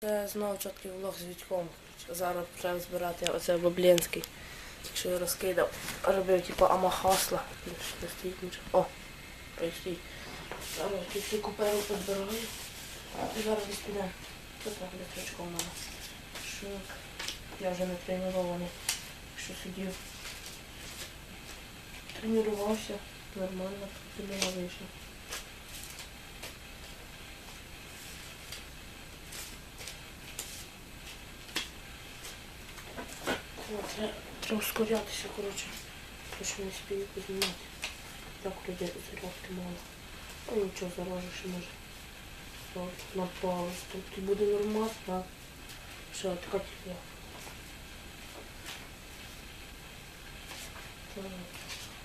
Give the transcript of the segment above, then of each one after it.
Це знову чіткий влог з Вітьком. Зараз почав збирати оце Баблінський. Що я розкидав. Робив типу амахасла. Не стоїть нічого. О, стоїть. Зараз тільки купив, підбираю. І зараз десь підемо. Тут так літричка у мене. Шик. Я вже не тренувований. Що сидів. Тренувався. Нормально. Підемо вийшло. Треба треба ускорятися, коротше. Тому що не спію познімати. Так вроде зарядки мало. А нічого заражу ще може. Так, на паузу. Тобто буде нормально, так. Все, така. Так.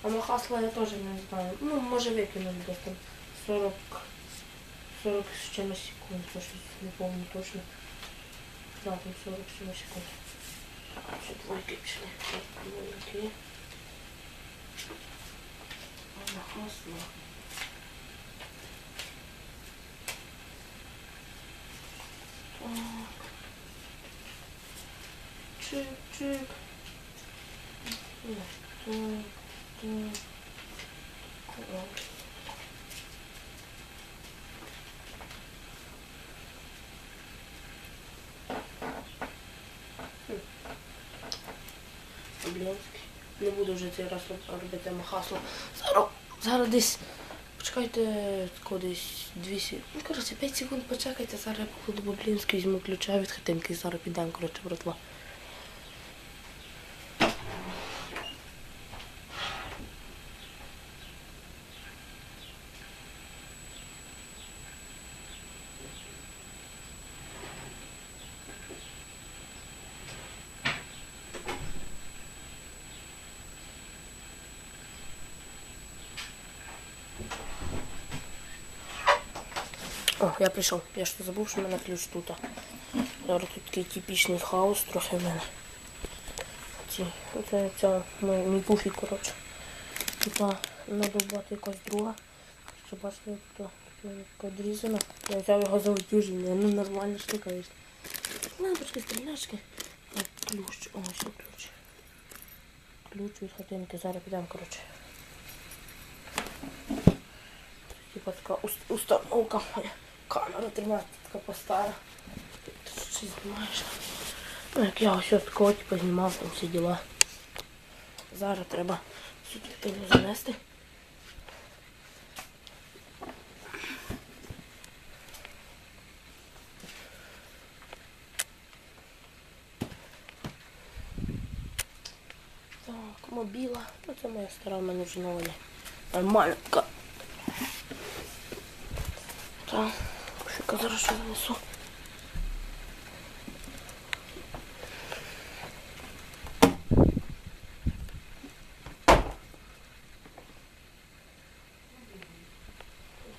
А на хасла я теж не знаю. Ну, може викинути десь там 40, 40 з чимось секунд, то щось не помню точно. Так, там 40 з чимось секунд. Ще двойки пішли. Так, двойки. А на хасла. Так. Чик, чик. Ой, Так, так. Так. Вже цей раз робити махасло. Зараз, зараз десь. Почекайте кудись 200. Ну, коротше, 5 секунд почекайте, зараз я походу Баблінський візьму ключа від хатинки зараз підемо, коротше, братва. О, я прийшов. Я ж забув, що в мене ключ тут. Зараз тут такий типічний хаос трохи в мене. Ці, це, це мій, мій пуфік, коротше. Типа, надобати якась друга. Що бачите, то таке. Я взяв його за утюження, ну нормальна штука вийшла. Лампочки, стріляшки. Ключ, о, ключ. Ключ від хатинки, зараз підемо, коротше. Типа така установка моя. Камера тримати така постара. Тут щось знімаєш. Ну, як я ось такого типу, там всі діла. Зараз треба сюди пилю занести. Так, мобіла. Ну це моя стара, в мене вже нова є. Нормально така. Так, кошика зараз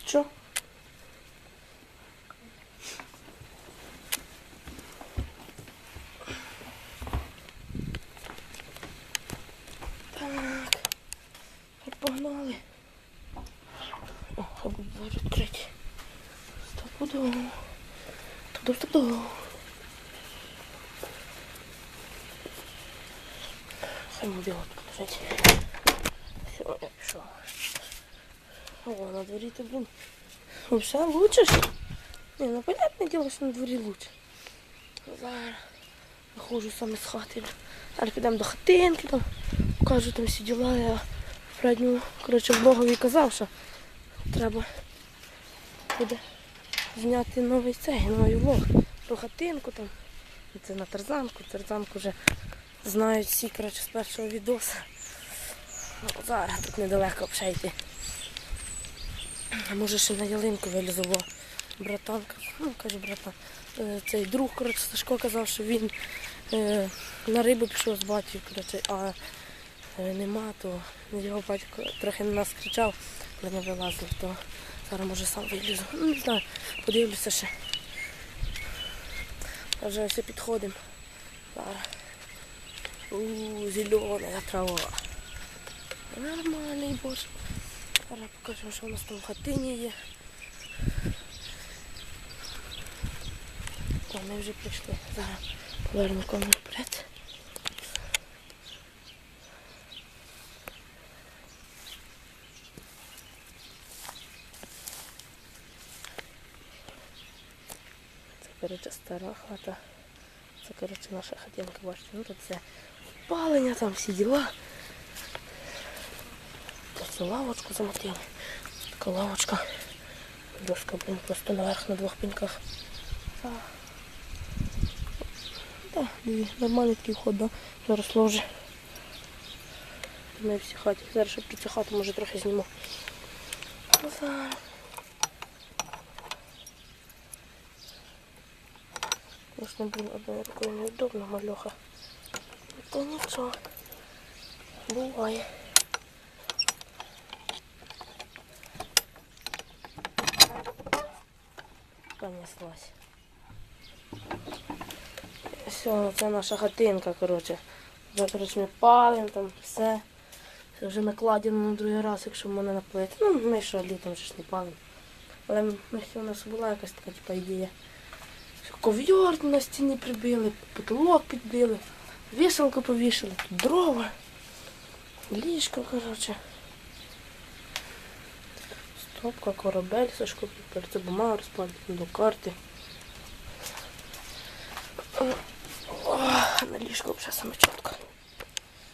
що. Тепер Погнали. О, аби Стопудово. Туди, туди. Хай мобіла тут лежить. Все, я пішов. О, на дворі то, блін. Все лучше ж? Не, ну понятное дело, що на дворі лучше. Зараз виходжу саме з хати. Зараз підемо до хатинки, там покажу там всі діла. Я в передньому, коротше, влогові казав, що треба буде зняти новий цей, новий влог про хатинку там. Це на тарзанку. Тарзанку вже знають всі, коротше, з першого відоса. Ну, зараз тут недалеко обшейти. А може ще на ялинку вилізу, бо братанка, ну каже братан, е, цей друг, коротше, Сашко казав, що він е, на рибу пішов з батьків, коротше, а е, нема, то його батько трохи на нас кричав, коли ми вилазили, то зараз може сам вилізу. Ну, не знаю, подивлюся ще. А Вже все підходимо. Зараз. У, зелена трава. Нормальний боже. Зараз покажемо, що у нас там в хатині є. О, ми вже прийшли. Зараз поверну камеру вперед. Це, коротше, стара хата. Це, коротше, наша хатинка, бачите, ну тут це опалення, там всі діла. Тут цю лавочку замотили. Така лавочка. Дошка, блин, просто наверх на двох пінках. Так, да, нормальний такий вход, да? Заросло вже. Ми всі хаті. Зараз ще про цю хату може трохи зніму. Ну, зараз. Конечно, блин, одной рукой неудобно, малеха. Это ничего. Бывает. Понеслась. Все, це наша хатинка, коротше. Вже, коротше, ми палимо там все. Це вже накладено на другий раз, якщо в мене наплити. Ну, ми що літом вже ж не палимо. Але ми у нас була якась така типа, ідея. Ковьор на стіні прибили, потолок підбили, вішалку повішали, тут дрова, ліжко, коротше. Стопка, корабель, перед це бумага розпадає до карти. О, на ліжку вже саме чітко.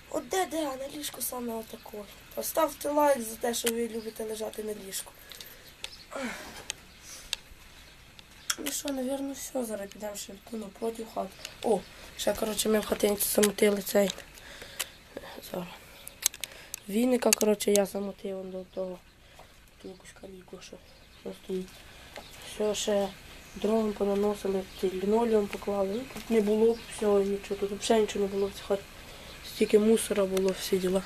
От де де, а на ліжку саме отако. Поставте лайк за те, що ви любите лежати на ліжку. Ну що, напевно, все, зараз підемо ще ну, проти хати. О, ще, коротше, ми в хатинці замотили цей. Зараз. Вінника, коротше, я замотив до того. Ту якусь каліку, що стоїть. Все ще дрон понаносили, лінолеум поклали. Ну, тут не було всього нічого, тут взагалі нічого не було в цій хаті. Стільки мусора було, всі діла.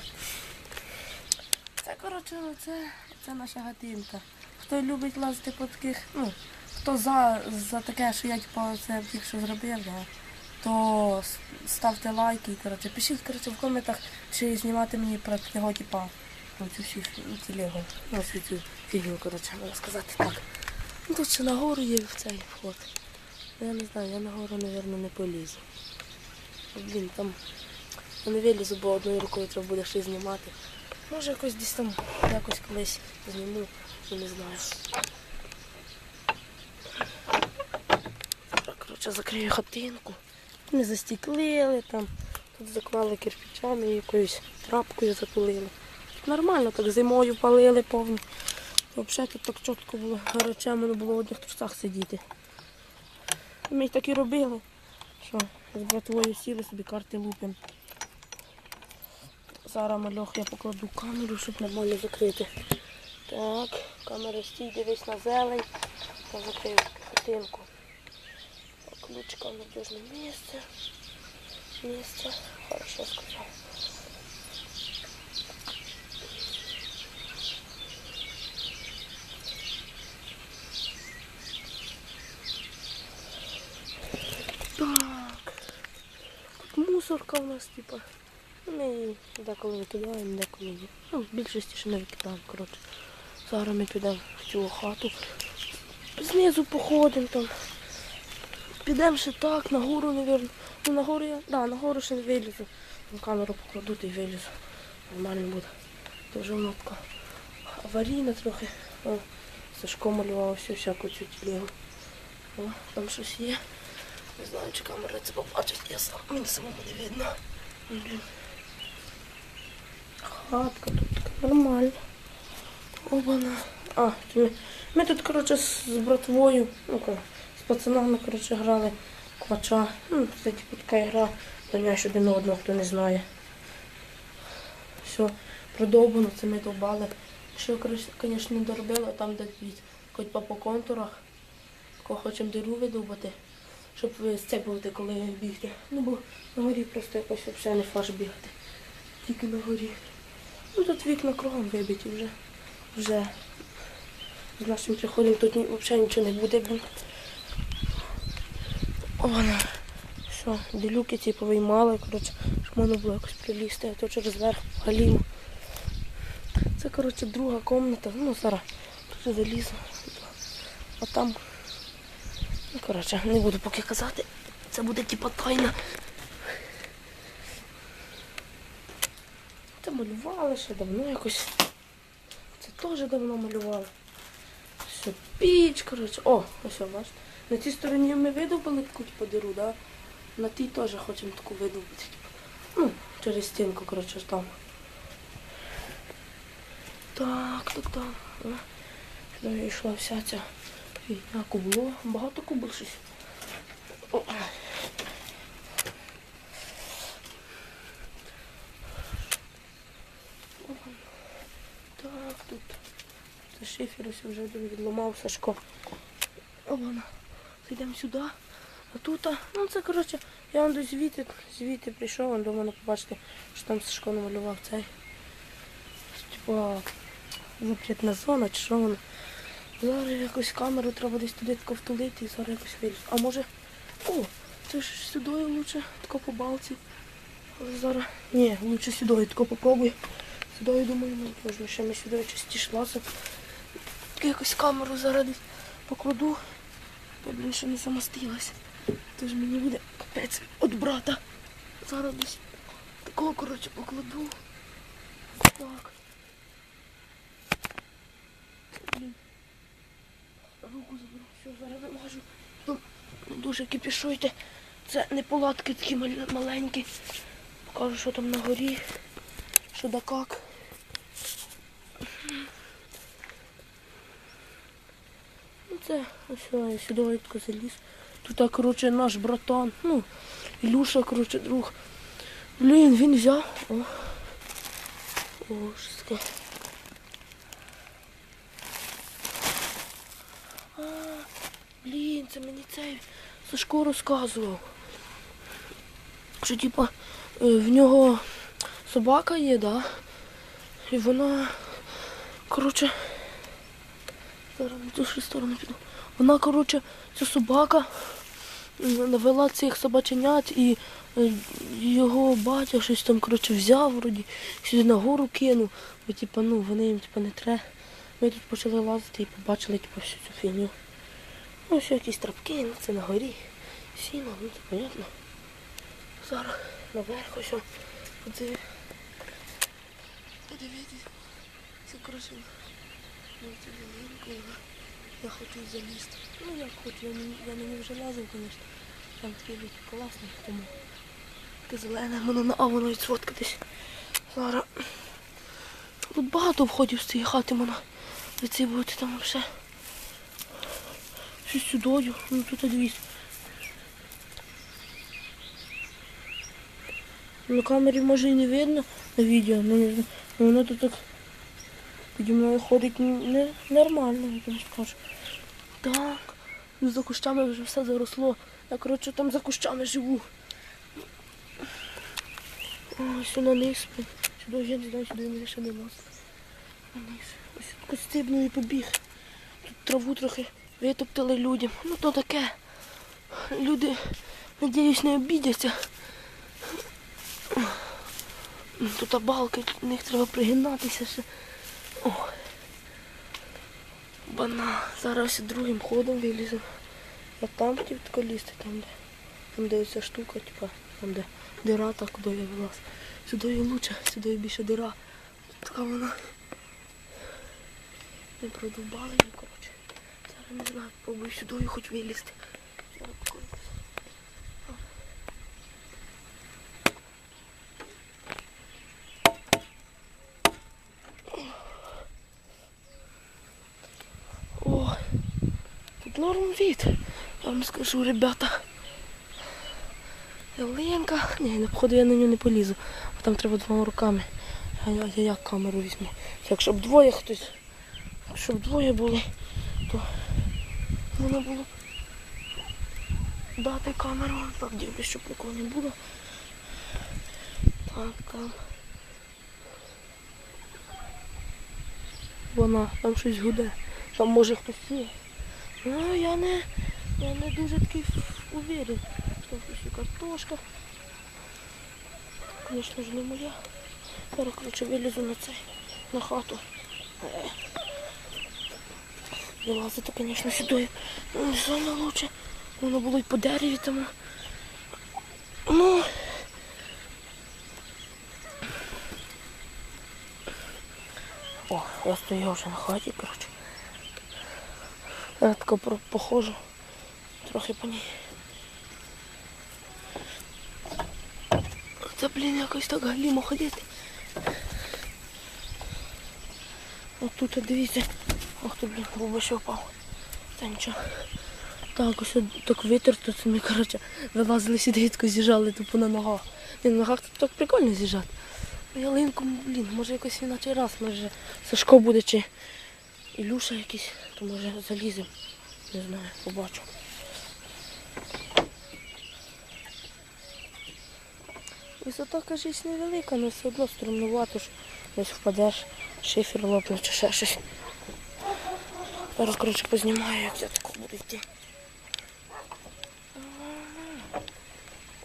Це, коротше, це, це наша гатинка. Хто любить лазити по таких, ну, хто за, за таке, що я типу, це тільки що зробив, да, то ставте лайки і коротше, пишіть коротше, в коментах, чи знімати мені про його типа цю всю телегу. Ну, всю цю фігню, коротше, можна сказати так. Ну тут ще нагору є в цей вход. Ну, Я не знаю, я нагору, мабуть, не полізу. Блін, там я не вилізу, бо одною рукою треба буде ще знімати. Може якось десь там якось колись зніму, я не знаю. Коротше, закрию хатинку. Не застіклили там. Тут заклали кирпичами і якоюсь трапкою запалили. Нормально, так зимою палили повно. Взагалі тут так чітко було гаряче, було в одних трусах сидіти. Ми так і робили. Що, з братвою сіли собі карти лупимо. Зараз мальох я покладу камеру, щоб нормально закрити. Так, камера стій, дивись на зелень. Та закрию хатинку. Ключика в надежное месте. Место. Хорошо сказал. Так. Тут мусорка у нас, типа. Ну, Ми її деколи викидаємо, деколи ні. Ну, в більшості ще не викидаємо, коротше. Зараз ми підемо в цю хату. Знизу походимо там. Підемо ще так, нагору, мабуть. Ну, нагору я. Да, нагору ще не вилізу. На камеру покладу й вилізу. Нормально буде. То вже вона така аварійна трохи. О, Сашко малював всю всяку цю тілегу. О, там щось є. Не знаю, чи камера це побачить, я сам. Мені самому не видно. Хатка тут така нормальна. Обана. А, ми, ми тут, коротше, з, братвою, ну ка, пацанами, коротше, грали квача. Ну, це типу така гра, доняш один одного, хто не знає. Все, продовбано, це ми довбали. Що, звісно, не доробили, там де від хоч по контурах. Кого хочемо диру видовбати, щоб сцепувати, коли бігти. Ну, бо на горі просто якось взагалі не фаш бігати. Тільки на горі. Ну тут вікна кругом вибиті вже. Вже з нашим приходом тут взагалі нічого не буде. Вона. Що, делюки ці повиймали, коротше, щоб можна було якось прилізти, а то через верх галіму. Це, коротше, друга кімната. Ну, зараз тут залізу. А там Ну, коротше, не буду поки казати. Це буде типа тайна. Це малювали ще давно якось. Це теж давно малювали. Все, піч, коротше. О, ось, бачите. На цій стороні ми видобили таку типу, диру, да? На тій теж хочемо таку видобити. Типу. Ну, через стінку, коротше, там. Так, так, так. О, Сюди йшла вся ця фігня кубло. Багато кубок щось. О. Так, тут. Це шифер вже відламав Сашко. Опана. Зайдемо сюди. А тут, ну це коротше, я вам до звідти, звідти прийшов, он до мене побачите, що там Сашко намалював цей. Типа запретна зона, чи що воно. Зараз якусь камеру треба десь туди тако втулити і зараз якось виліз. А може. О, це ж сюди лучше, тако по балці. Але зараз. Ні, лучше сюди, тако попробую. Сюди, думаю, ну, можна ще ми сюди частіше лазимо. Так якось камеру зараз десь покладу. Я, блін, ще не замастилась. Тож мені буде капець від брата. Зараз десь такого, коротше, покладу. Так. Блін. Руку заберу, все, зараз вилажу. Ну, не дуже кипішуйте. Це не палатки такі маленькі. Покажу, що там на горі. Що да как. Це ось я сюди рідко заліз. Тут, коротше, наш братан. Ну, Ілюша, коротше, друг. Блін, він взяв. О. О, таке. А, блін, це мені цей Сашко розказував. Що типа е, в нього собака є, да? І вона, коротше, зараз на ту сторону піду. Вона, коротше, ця собака навела цих собаченят і е, його батя щось там, коротше, взяв вроді, сюди на гору кинув, бо типа, ну, вони їм типа не треба. Ми тут почали лазити і побачили типу, всю цю фігню. Ну, все якісь трапки, ну це на горі. Сіно, ну це понятно. Зараз наверх ось. Подиви. Подивіться. Це коротше. Ну, ялинка. Я хочу залізти. Ну як хочу, я, не- я на вже лазив, звісно. Там такі люди класні, тому. Таке зелене, воно на а воно і сфоткатись. Зараз. Тут багато входів з цієї хати можна вицибувати там все. Все сюдою. Ну тут дивіться. На камері може і не видно на відео, ну не знаю. Ну, воно тут так піді мною ходить не, нормально, я скажу. Так. Ну за кущами вже все заросло. Я коротше там за кущами живу. Ой, сюди на низ. Сюди я не знаю, сюди мені ще не лаз. Ось тут стибну і побіг. Тут траву трохи витоптали людям. Ну то таке. Люди, надіюсь, не обідяться. Тут балки, в них треба пригинатися ще. О. Бана. Зараз другим ходом виліземо. Я там тако лізти, там де. Там де ця штука, типа, там де дира, так куди я. Сюди і лучше, сюди і більше дира. Така вона. Не продовбали її, коротше. Зараз не знаю, пробую сюди хоч вилізти. Зараз покажу. О, тут норм від. Я вам скажу, ребята. Ялинка. Ні, на походу я на нього не полізу. Бо там треба двома руками. А я, я як камеру візьму. Якщо б двоє хтось, щоб двоє були, то воно було б дати камеру. Так, дивлюсь, щоб нікого не було. Так, там. Вона, там щось гуде. Там може хтось є. Ну, я не, я не дуже такий уверен. Щось і картошка. Звісно ж не моя. Зараз, коротше, вилізу на цей, на хату. Е. І лазити, звісно, сюди. Ну, Саме лучше Воно було й по дереві тому. Ну. О, я стою вже на хаті, коротше. Я тако про- походжу. Трохи по ній. Це, блін, якось так галімо ходити. От тут, дивіться. Ох ти, блін, був ще впав. Та нічого. Так, ось так витерто, це ми, коротше, вилазили сюди, тако з'їжджали тупо на ногах. Ні, на ногах тут так прикольно з'їжджати. Ну, Ялинку, блін, може якось іначе раз, може Сашко буде чи Ілюша якийсь, то може заліземо. Не знаю, побачу. Висота, кажись, невелика, але все одно стрімнувато, що десь впадеш, шифер лопне чи ще щось. Зараз, коротше, познімаю, як я тако буду йти.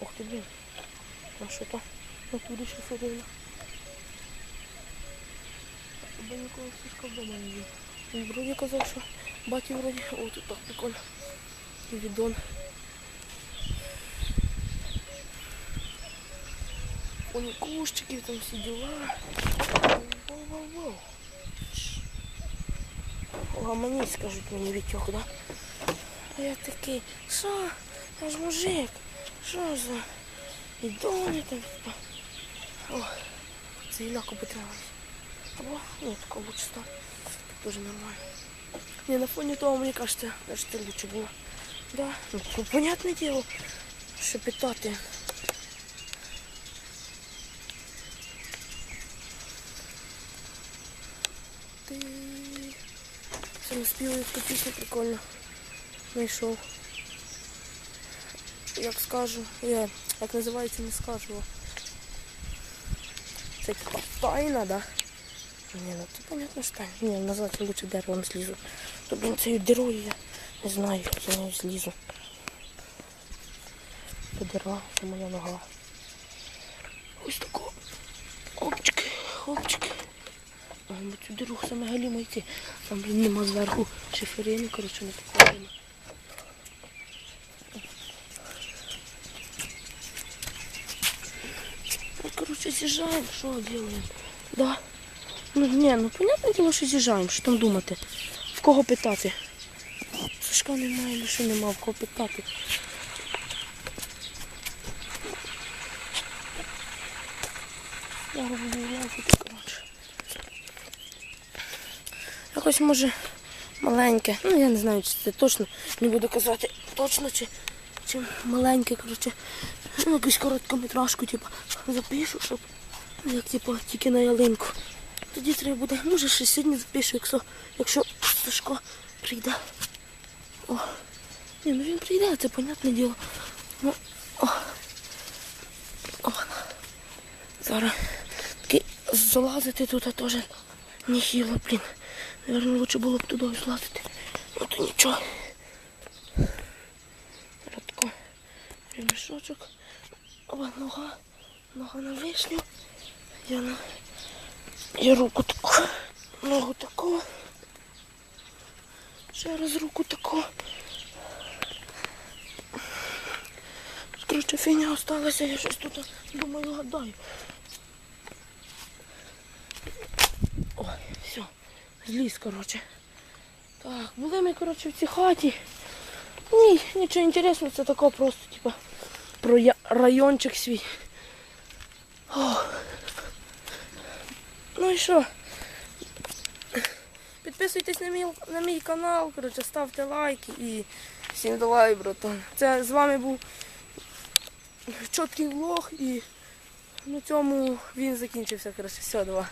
Ох ти, блін. А що то? На туди ще сидимо. Бо ніколи сушка вдома не є. Він вроді казав, що баті вроді. О, тут так прикольно. Відон. Вон кущиків там всі діла. Воу-воу-воу. Гамані, скажуть мені Вітьок, да? А я такий, що? Я ж мужик. Що за ідони там? типа? О, це іляко потрималось. Або, ні, такого. Так дуже нормально. Не, на фоне того, мені кажется, даже це лучше було. Да, ну, понятне діло, що питати. Ти... Співаю таку пісню прикольно. Знайшов. Як скажу, я, як називається, не скажу. Це тайна, да? Ні, ну це понятно, тайна. Ні, назвати лучше деревом злізу. То, блін, цією дирою я не знаю, як я нею злізу. Це моя нога. Ось тако. Хопчики, хопчики. А, ми цю диру саме галімо йти. Там, блін, нема зверху шиферини, коротше, не покладено. Ну, короче, з'їжджаємо, що робимо? Да. Ну ні, ну понятне діло, що з'їжджаємо, що там думати. В кого питати? Сашка немає, лише нема, в кого питати. Я роблю лазити, коротше. Якось може маленьке. Ну я не знаю, чи це точно. Не буду казати точно чи, чи маленьке, коротше. Ну, якусь короткометражку, типу, запишу, щоб ну, як типу, тільки на ялинку. Тоді треба буде, може ще сьогодні запишу, якщо, якщо Сашко прийде. О, ні, ну він прийде, це понятне діло. Ну, о. О. Зараз таки залазити тут теж нехило, блін. Наверно, лучше було б туди злазити. Ну то нічого. Радко. Ремішочок. Оба нога. Нога на вишню. Я на. Я руку таку. Ногу таку. Ще раз руку таку. Короче, фігня осталася, я щось тут думаю, гадаю. Ой, все, зліз, коротше. Так, були ми, коротше, в цій хаті. Ні, нічого інтересного, це тако просто, типа, про райончик свій. Ох. Ну і що? Підписуйтесь на мій, на мій канал, коротше, ставте лайки і всім давай, братан. Це з вами був чіткий влог і на цьому він закінчився. Коротше, все, давай.